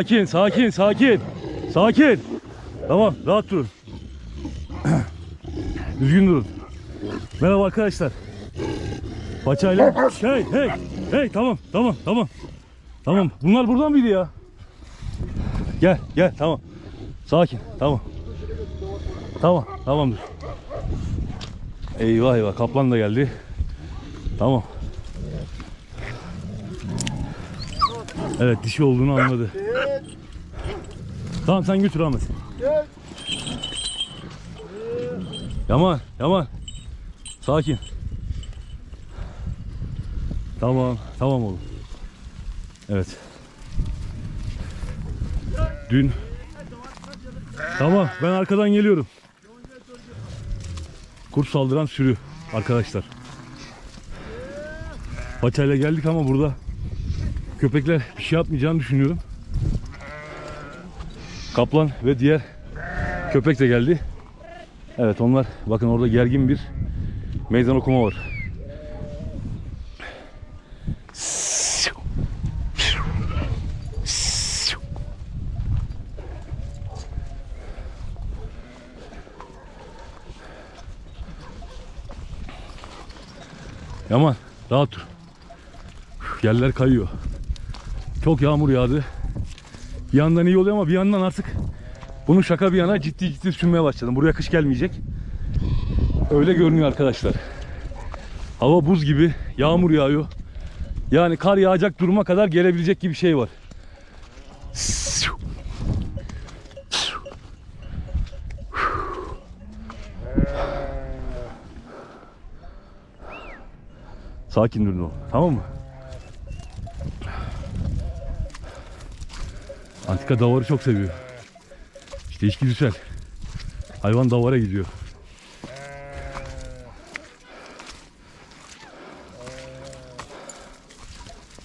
sakin sakin sakin. Sakin. Tamam rahat durun. Düzgün durun. Merhaba arkadaşlar. Paçayla. Hey hey hey tamam tamam tamam. Tamam bunlar buradan mıydı ya? Gel gel tamam. Sakin tamam. Tamam tamamdır. Eyvah eyvah kaplan da geldi. Tamam. Evet dişi olduğunu anladı. Tamam sen götür Ahmet. Yaman Yaman. Sakin. Tamam tamam oğlum. Evet. Dün Tamam ben arkadan geliyorum. Kurt saldıran sürü arkadaşlar. Paçayla geldik ama burada köpekler bir şey yapmayacağını düşünüyorum. Kaplan ve diğer köpek de geldi. Evet onlar bakın orada gergin bir meydan okuma var. Yaman rahat dur. Yerler kayıyor. Çok yağmur yağdı. Yandan iyi oluyor ama bir yandan artık bunu şaka bir yana ciddi ciddi düşünmeye başladım. Buraya kış gelmeyecek. Öyle görünüyor arkadaşlar. Hava buz gibi, yağmur yağıyor. Yani kar yağacak duruma kadar gelebilecek gibi şey var. Sakin durun oğlum. Tamam mı? Antika davarı çok seviyor. İşte içgüdüsel. Hayvan davara gidiyor.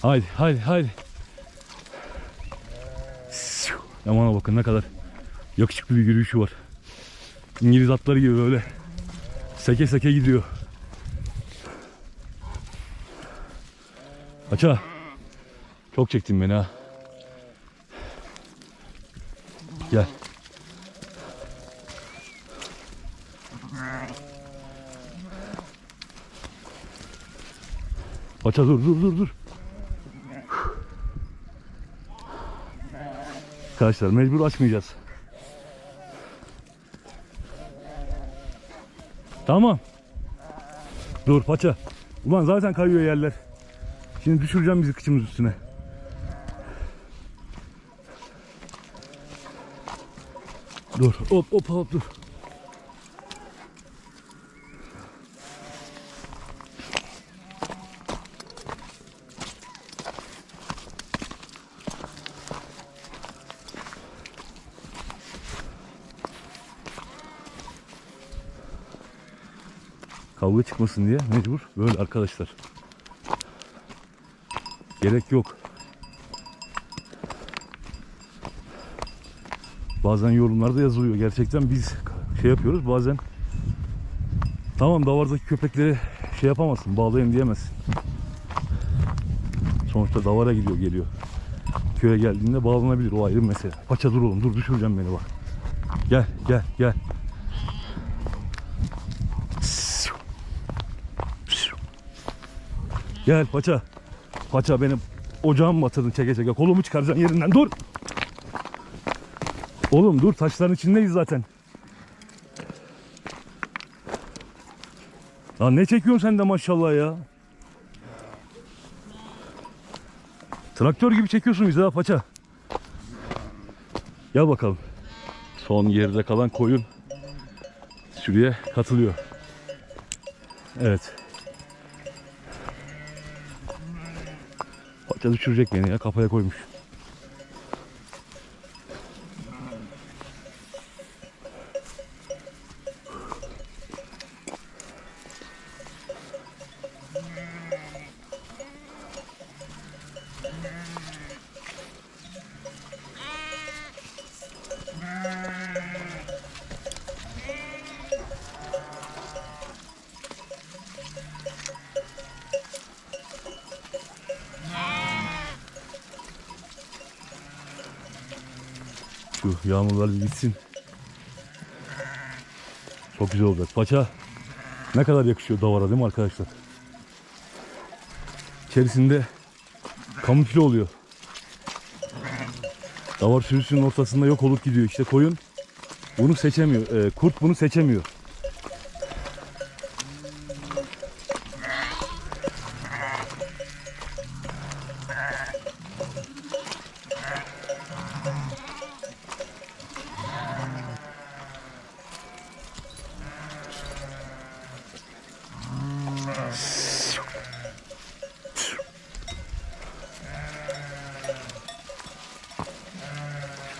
Haydi haydi haydi. Yamana bakın ne kadar yakışıklı bir yürüyüşü var. İngiliz atları gibi böyle seke seke gidiyor. Aça. Çok çektin beni ha. Gel. Paça dur dur dur dur. Arkadaşlar mecbur açmayacağız. Tamam. Dur paça. Ulan zaten kayıyor yerler. Şimdi düşüreceğim bizi kıçımız üstüne. Dur hop hop hop dur. Kavga çıkmasın diye mecbur böyle arkadaşlar. Gerek yok. Bazen yorumlarda yazılıyor. Gerçekten biz şey yapıyoruz. Bazen tamam davardaki köpekleri şey yapamazsın. Bağlayın diyemezsin. Sonuçta davara gidiyor geliyor. Köye geldiğinde bağlanabilir. O ayrı mesele. Paça dur oğlum dur düşüreceğim beni bak. Gel gel gel. Gel paça. Paça benim ocağımı batırdın çeke çeke. Kolumu çıkaracaksın yerinden dur. Oğlum dur taşların içindeyiz zaten. Lan ne çekiyorsun sen de maşallah ya. Traktör gibi çekiyorsun bizi ha paça. Gel bakalım. Son geride kalan koyun sürüye katılıyor. Evet. Paça düşürecek beni ya kafaya koymuş. Şu yağmurlar bir gitsin. Çok güzel olacak. Paça ne kadar yakışıyor davara değil mi arkadaşlar? İçerisinde kamufle oluyor. Davar sürüsünün ortasında yok olup gidiyor. İşte koyun bunu seçemiyor. Ee, kurt bunu seçemiyor.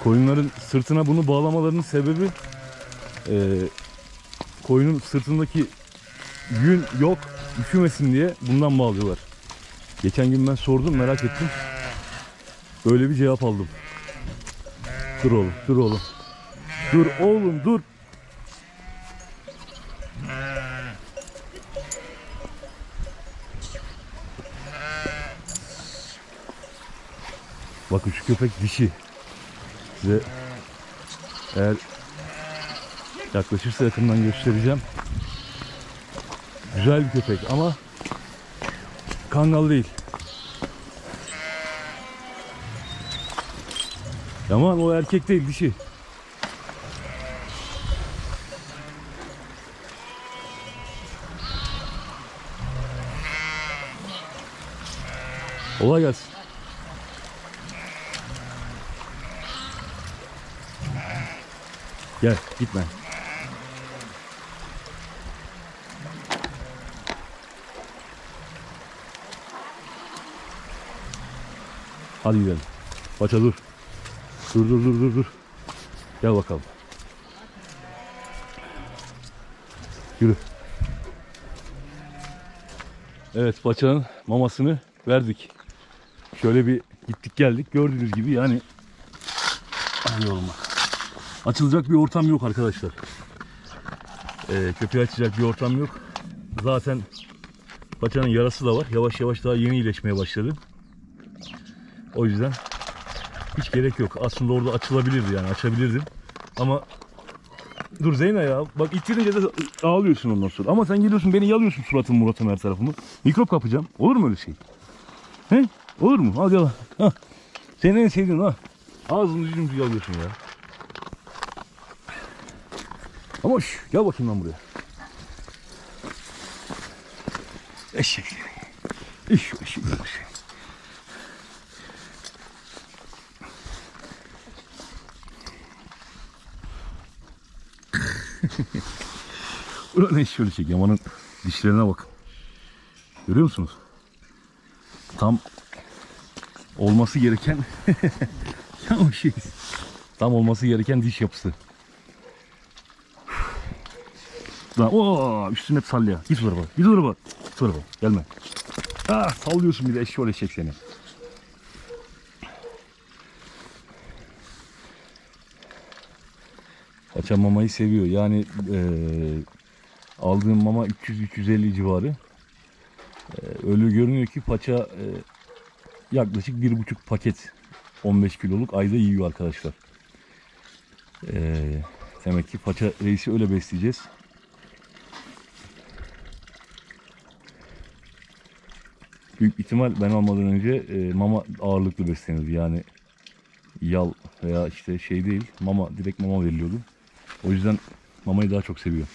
Koyunların sırtına bunu bağlamalarının sebebi e, koyunun sırtındaki yün yok üşümesin diye bundan bağlıyorlar. Geçen gün ben sordum merak ettim. Öyle bir cevap aldım. Dur oğlum dur oğlum. Dur oğlum dur. Bakın şu köpek dişi. Size eğer yaklaşırsa yakından göstereceğim. Güzel bir köpek ama kangal değil. Yaman o erkek değil dişi. Kolay gelsin. Gel gitme. Hadi gidelim. Paça dur. Dur dur dur dur dur. Gel bakalım. Yürü. Evet paçanın mamasını verdik. Şöyle bir gittik geldik. Gördüğünüz gibi yani Hadi oğlum bak. Açılacak bir ortam yok arkadaşlar. Ee, köpeği açacak bir ortam yok. Zaten paçanın yarası da var. Yavaş yavaş daha yeni iyileşmeye başladı. O yüzden hiç gerek yok. Aslında orada açılabilirdi yani açabilirdim. Ama dur Zeyna ya bak ittirince de ağlıyorsun ondan sonra. Ama sen geliyorsun beni yalıyorsun suratımı muratımı her tarafımı. Mikrop kapacağım. Olur mu öyle şey? He? Olur mu? Hadi yala. Ha. Senin en sevdiğin ha. Ağzını yüzümüzü yalıyorsun ya. Ama şş, gel bakayım lan buraya. Eşek. İş eşek. eşek. Ulan ne şöyle çek Yaman'ın dişlerine bakın. Görüyor musunuz? Tam olması gereken o şey. Tam olması gereken diş yapısı. Lan o üstüne sallıyor. Git tarafa. Git tarafa. Git tarafa. Gelme. Ah sallıyorsun bir de eşşoğlu eşek seni. Paça mamayı seviyor. Yani eee aldığım mama 300-350 civarı. Eee, öyle görünüyor ki paça eee, yaklaşık bir buçuk paket 15 kiloluk ayda yiyor arkadaşlar. Eee, demek ki paça reisi öyle besleyeceğiz. Büyük ihtimal ben almadan önce e, mama ağırlıklı beslenirdi. Yani yal veya işte şey değil mama direkt mama veriliyordu. O yüzden mamayı daha çok seviyor.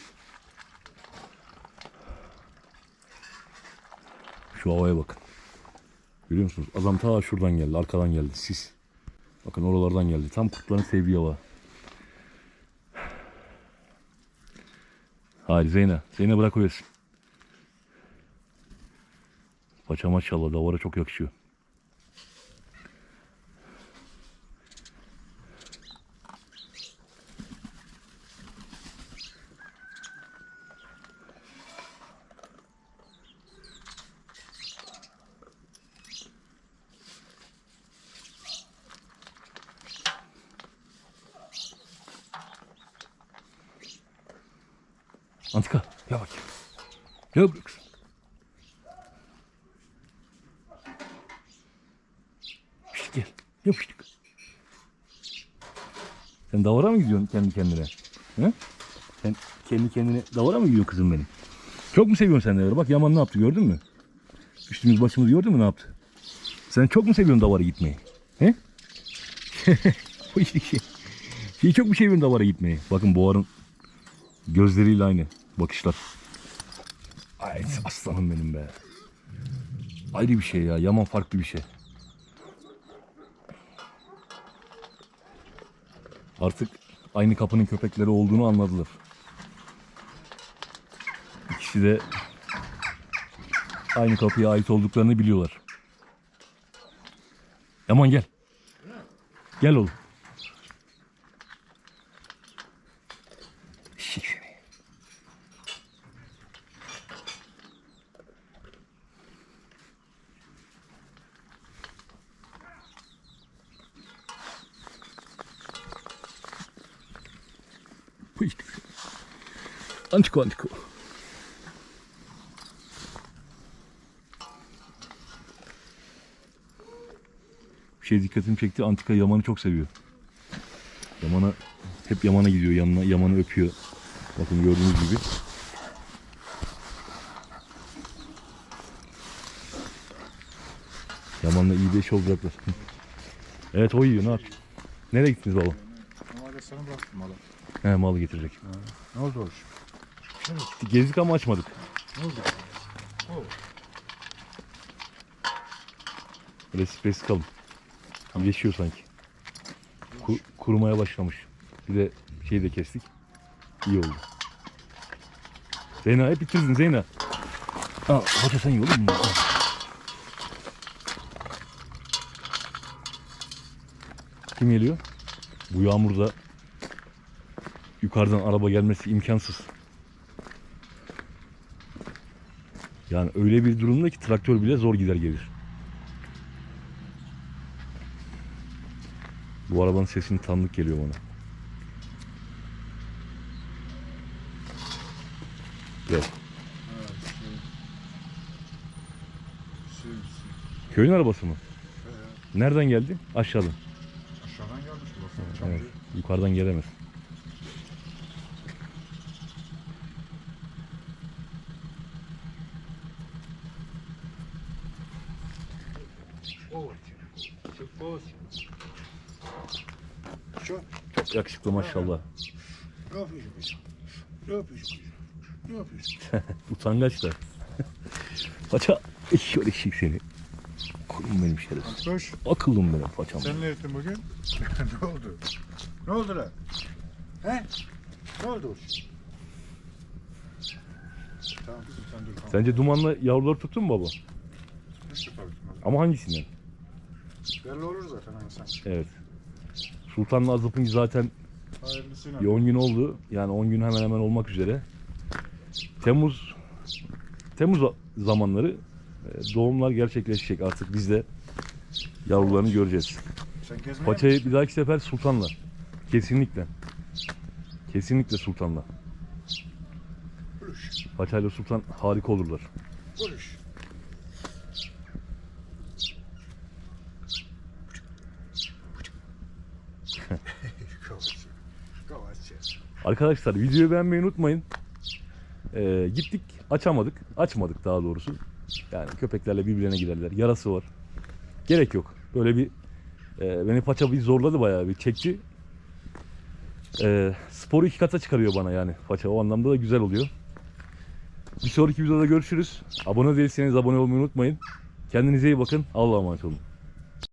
Şu havaya bakın. Görüyor musunuz? Adam ta şuradan geldi, arkadan geldi. Sis. Bakın oralardan geldi. Tam kurtların sevdiği hava. Hayır Zeyna. Zeyna bırak o yesin. Paça maşallah davara çok yakışıyor. Antika gel bakayım. Gel buraya kızım. Şişt, gel. Yapıştık. Sen davara mı gidiyorsun kendi kendine? He? Sen kendi kendine davara mı gidiyorsun kızım benim? Çok mu seviyorsun sen davarı? Bak Yaman ne yaptı gördün mü? Üstümüz başımız gördün mü ne yaptı? Sen çok mu seviyorsun davara gitmeyi? He? Bu işte şey. Şeyi çok mu seviyorsun davara gitmeyi? Bakın boğarın gözleriyle aynı bakışlar. Ay aslanım benim be. Ayrı bir şey ya. Yaman farklı bir şey. Artık aynı kapının köpekleri olduğunu anladılar. İkisi de aynı kapıya ait olduklarını biliyorlar. Yaman gel. Gel oğlum. Antiko antiko. Bir şey dikkatimi çekti. Antika Yaman'ı çok seviyor. Yaman'a hep Yaman'a gidiyor yanına. Yaman'ı öpüyor. Bakın gördüğünüz gibi. Yaman'la iyi bir eş olacaklar. evet o yiyor ne yap? Nereye gittiniz baba? Normalde sana bıraktım malı. He malı getirecek. Ne oldu o iş? Gezdik ama açmadık. Ne oldu? Resip kalın. İyileşiyor sanki. Ku- kurumaya başlamış. Bir de şeyi de kestik. İyi oldu. Zeyna hep bitirdin Zeyna. Al, hoca sen oğlum bunu. Al. Kim geliyor? Bu yağmurda yukarıdan araba gelmesi imkansız. Yani öyle bir durumda ki traktör bile zor gider gelir. Bu arabanın sesini tanıdık geliyor bana. Yok. Köyün arabası mı? Nereden geldi? Aşağıdan. Aşağıdan. Evet. Evet. Yukarıdan gelemez. Şu. Çok yakışıklı maşallah. Ne yapıyorsun? Ne yapıyorsun? Ne yapıyorsun? Utangaç da. Paça şöyle şık seni. Kurum benim şerefsiz. Koş. Akıllım benim paçam. Sen ne ettin bugün? ne oldu? Ne oldu lan? He? Ne oldu? Tamam kızım sen dur. Tamam. Sence dumanla yavruları tuttun mu baba? Tabii ki. Ama hangisinden? Belli olur zaten hani sen. Evet. Sultan'la Azap'ın zaten. Bir 10 gün oldu. Yani 10 gün hemen hemen olmak üzere. Temmuz Temmuz zamanları e, doğumlar gerçekleşecek. Artık biz de yavrularını göreceğiz. Paçayı bir dahaki sefer Sultan'la. Kesinlikle. Kesinlikle Sultan'la. Paçayla Sultan harika olurlar. Buluş. Arkadaşlar videoyu beğenmeyi unutmayın. Ee, gittik açamadık. Açmadık daha doğrusu. Yani köpeklerle birbirine giderler. Yarası var. Gerek yok. Böyle bir e, beni paça bir zorladı bayağı bir çekti. Ee, sporu iki kata çıkarıyor bana yani paça. O anlamda da güzel oluyor. Bir sonraki videoda görüşürüz. Abone değilseniz abone olmayı unutmayın. Kendinize iyi bakın. Allah'a emanet olun.